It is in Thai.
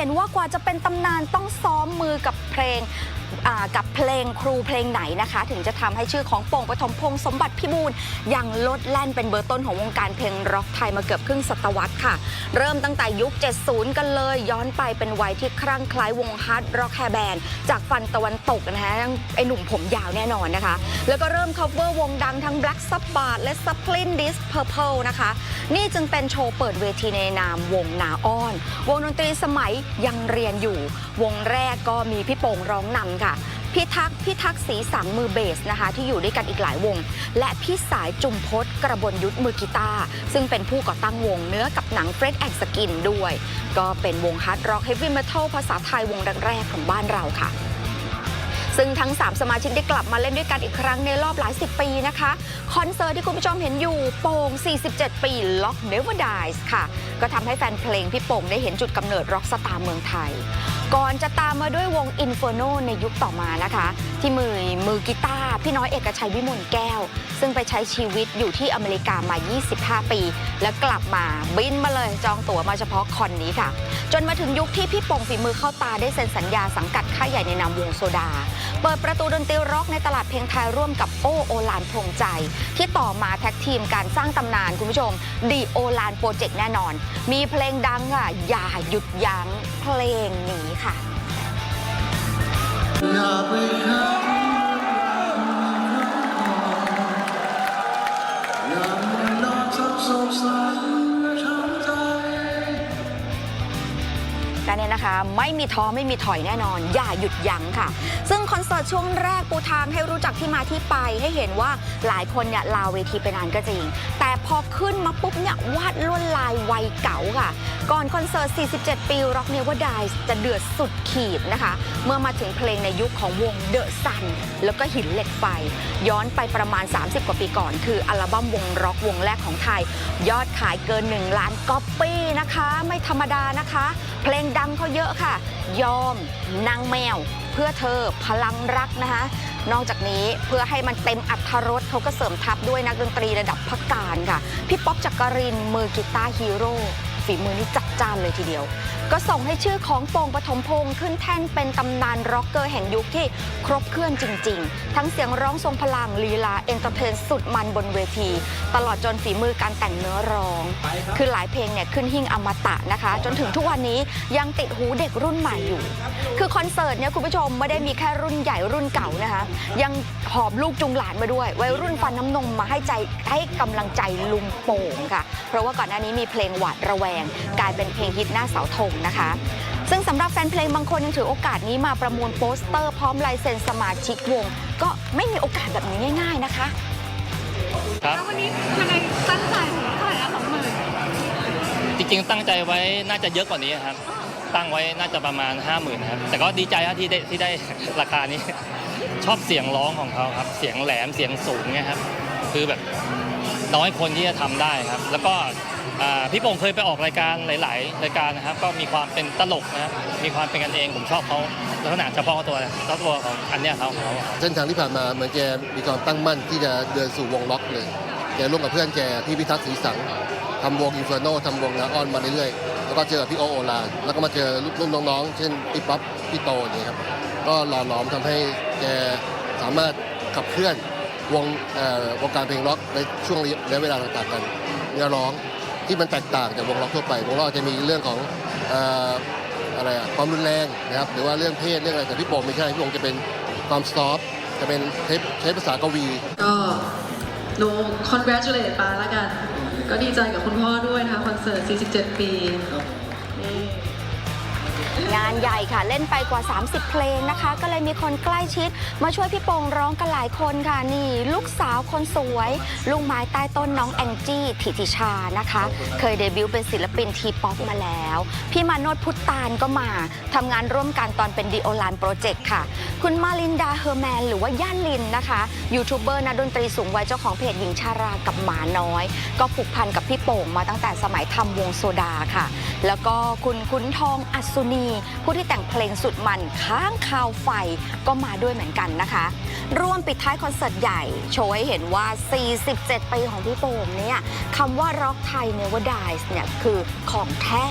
ห็นว่ากว่าจะเป็นตำนานต้องซ้อมมือกับเพลง กับเพลงครูเพลงไหนนะคะ ถึงจะทำให้ชื่อของโป่งปฐมพงษ์สมบัติพิบูลยังลดแล่นเป็นเบอร์ต้นของวงการเพลงร็อกไทยมาเกือบครึ่งศตวรรษค่ะ เริ่มตั้งแต่ยุค 70 กันเลย ย้อนไปเป็นวัยที่คลั่งคล้ายวงฮาร์ดร็อกแฮร์แบนด์จากฟันตะวันตกนะคะไอหนุ่มผมยาวแน่นอนนะคะ แล้วก็เริ่ม cover วงดังทั้ง Black Sabbath และ Zeppelin Disc Purple นะคะ นี่จึงเป็นโชว์เปิดเวทีในนามวงนาอ้อน วงดนตรีสมัยยังเรียนอยู่ วงแรกก็มีพี่โป่งร้องนำค่ะ พี่ทักษ์พี่ทักษ์สีสังมือเบสนะคะ ที่อยู่ด้วยกันอีกหลายวง และพี่สายจุมพศกระบวนยุทธมือกีตาร์ซึ่งเป็นผู้ก่อตั้งวงเนื้อกับหนังเฟรดแอนด์สกินด้วย ก็เป็นวงฮาร์ดร็อกเฮฟวี่เมทัลภาษาไทยวงแรกๆของบ้านเราค่ะ ซึ่งทั้ง 3 สมาชิกได้กลับมาเล่นด้วยกันอีกครั้งในรอบหลายสิบปีนะคะ คอนเสิร์ตที่คุณผู้ชมเห็นอยู่โป่ง 47 ปี Lock Never Dies ค่ะ ก็ทำให้แฟนเพลงพี่โป่งได้เห็นจุดกำเนิดร็อกสตาร์เมืองไทย ก่อนจะตามมาด้วยวง Inferno ในยุคต่อมานะคะ ที่มือมือกีตาร์พี่น้อยเอกชัยวิมลแก้ว ซึ่งไปใช้ชีวิตอยู่ที่อเมริกามา 25 ปี แล้วกลับมาบินมาเลยจองตั๋วมาเฉพาะคอนนี้ค่ะ จนมาถึงยุคที่พี่โป่งฝีมือเข้าตาได้เซ็นสัญญาสังกัดค่ายใหญ่ในนามวงโซดาเปิดประตูดนตรีร็อกในตลาดเพลงไทยร่วมกับโอโอลานพงใจ ที่ต่อมาแท็กทีมการสร้างตำนานคุณผู้ชมดีโอลานโปรเจกต์แน่นอน มีเพลงดังค่ะ อย่าหยุดยั้งเพลงนี้ค่ะอย่าไปหาอย่ามัวนอนสับ และเนี่ยนะคะ ไม่มีท้อไม่มีถอยแน่นอน อย่าหยุดยั้งค่ะ ซึ่งคอนเสิร์ตช่วงแรกปูทางให้รู้จักที่มาที่ไปให้เห็นว่าหลายคนเนี่ยลาเวทีไปนานก็จริง แต่พอขึ้นมาปุ๊บเนี่ยวาดลวดลายวัยเก่าค่ะ ก่อนคอนเสิร์ต 47 ปี Rock Never Dies จะเดือดสุดขีดนะคะ เมื่อมาถึงเพลงในยุคของวง The Sun แล้วก็หินเหล็กไฟ ย้อนไปประมาณ 30 กว่าปีก่อน คืออัลบั้มวงร็อกวงแรกของไทย ยอดขายเกิน 1 ล้านก๊อปปี้นะคะ ไม่ธรรมดานะคะ เพลงดังเขาเยอะค่ะ ยอมนางแมว เพื่อเธอพลังรักนะคะ นอกจากนี้เพื่อให้มันเต็มอัธรสเขาก็เสริมทัพด้วยนักดนตรีระดับพักการค่ะ พี่ป๊อปจักรินมือกีตาร์ฮีโร่ฝีมือนี่จัด จ้านเลยทีเดียว ก็ส่งให้ชื่อของโป่งปฐมพงษ์ขึ้นแท่นเป็นตำนานร็อกเกอร์แห่งยุคที่ครบเครื่องจริง ๆ ทั้งเสียงร้องทรงพลังลีลาเอนเตอร์เทนสุดมันบนเวที ตลอดจนฝีมือการแต่งเนื้อร้อง คือหลายเพลงเนี่ยขึ้นหิ้งอมตะนะคะ จนถึงทุกวันนี้ยังติดหูเด็กรุ่นใหม่อยู่ คือคอนเสิร์ตเนี่ยคุณผู้ชมไม่ได้มีแค่รุ่นใหญ่รุ่นเก่านะคะยังหอบลูกจุงหลานมาด้วย วัยรุ่นฟันน้ำนมมาให้ใจให้กำลังใจลุงโป่งค่ะ เพราะว่าก่อนหน้านี้มีเพลงหวาดระแวง กลายเป็นเพลงฮิตหน้าเสาธงนะคะ ซึ่งสำหรับแฟนเพลงบางคนยังถือโอกาสนี้มาประมูลโปสเตอร์พร้อมลายเซ็นสมาชิกวง ก็ไม่มีโอกาสแบบนี้ง่าย ๆนะคะ ครับแล้ววันนี้ยังไงตั้งใจเท่าไหร่นะสองหมื่นจริงๆตั้งใจไว้น่าจะเยอะกว่านี้ครับ ตั้งไว้น่าจะประมาณ 5 0,000นะครับแต่ก็ดีใจครับที่ได้ที่ได้ ราคานี้ ชอบเสียงร้องของเขาครับ เสียงแหลมเสียงสูงเนี่ยครับ คือแบบน้อยคนที่จะทำได้ครับ แล้วก็อ่า พี่โป่งเคยไปออกรายการหลาย ๆ รายการนะครับ ก็มีความเป็นตลกนะครับมีความเป็นกันเองผมชอบเขาลักษณะเฉพาะตัวเฉพาะตัวของอันเนี้ยเขาของเขาเส้นทางที่ผ่านมาเหมือนแกมีความตั้งมั่นที่จะเดินสู่วงล็อกเลย แกร่วมกับเพื่อนแกพี่พิทักษ์ศรีสังทำวงอินฟ r โนทำวงนาออนมาเรื่อยๆ แล้วก็เจอพี่โอโอลานแล้วก็มาเจอรุ่นน้องๆ เช่นพี่ป๊อปพี่โตอย่างเงี้ยครับ ก็หล่อหลอมทำให้แกสามารถขับเคลื่อนวงเอ่อวงการเพลงล็อกในช่วงระยะเวลาต่างๆกันเนื้อร้อง ที่มันแตกต่างจากวงล็อกทั่วไป วงล็อกจะมีเรื่องของอะไรอะความรุนแรงนะครับหรือว่าเรื่องเพศเรื่องอะไรแต่พี่โป่งไม่ใช่พี่โป่งจะเป็นความซอฟต์จะเป็นใช้ภาษากวี ก็หนู congratulate ปาแล้วกัน ก็ดีใจกับคุณพ่อด้วยนะคะคอนเสิร์ต 47 ปี งานใหญ่ค่ะเล่นไปกว่า 30 เพลงนะคะ ก็เลยมีคนใกล้ชิด มาช่วยพี่โป่งร้องกันหลายคนค่ะนี่ ลูกสาวคนสวย ลุงไม้ใต้ต้นน้องแองจี้ทิติชานะคะ เคยเดบิวต์เป็นศิลปินทีป๊อปมาแล้ว พี่มาโนดพุตตานก็มาทำงานร่วมกันตอนเป็นดีโอลานโปรเจกต์ค่ะ คุณมาลินดาเฮอร์แมนหรือว่าย่านลินนะคะยูทูบเบอร์นักดนตรีสูงวัยเจ้าของเพจหญิงชารากับหมาน้อย ก็ผูกพันกับพี่โป่งมาตั้งแต่สมัยทำวงโซดาค่ะ แล้วก็คุณคุณทองอัศนีผู้ที่แต่งเพลงสุดมันค้างคาวไฟก็มาด้วยเหมือนกันนะคะ ร่วมปิดท้ายคอนเสิร์ตใหญ่ โชว์ให้เห็นว่า 47 ปีของพี่โป่งเนี่ยคำว่าร็อกไทยเนวดายเนี่ยคือของแท้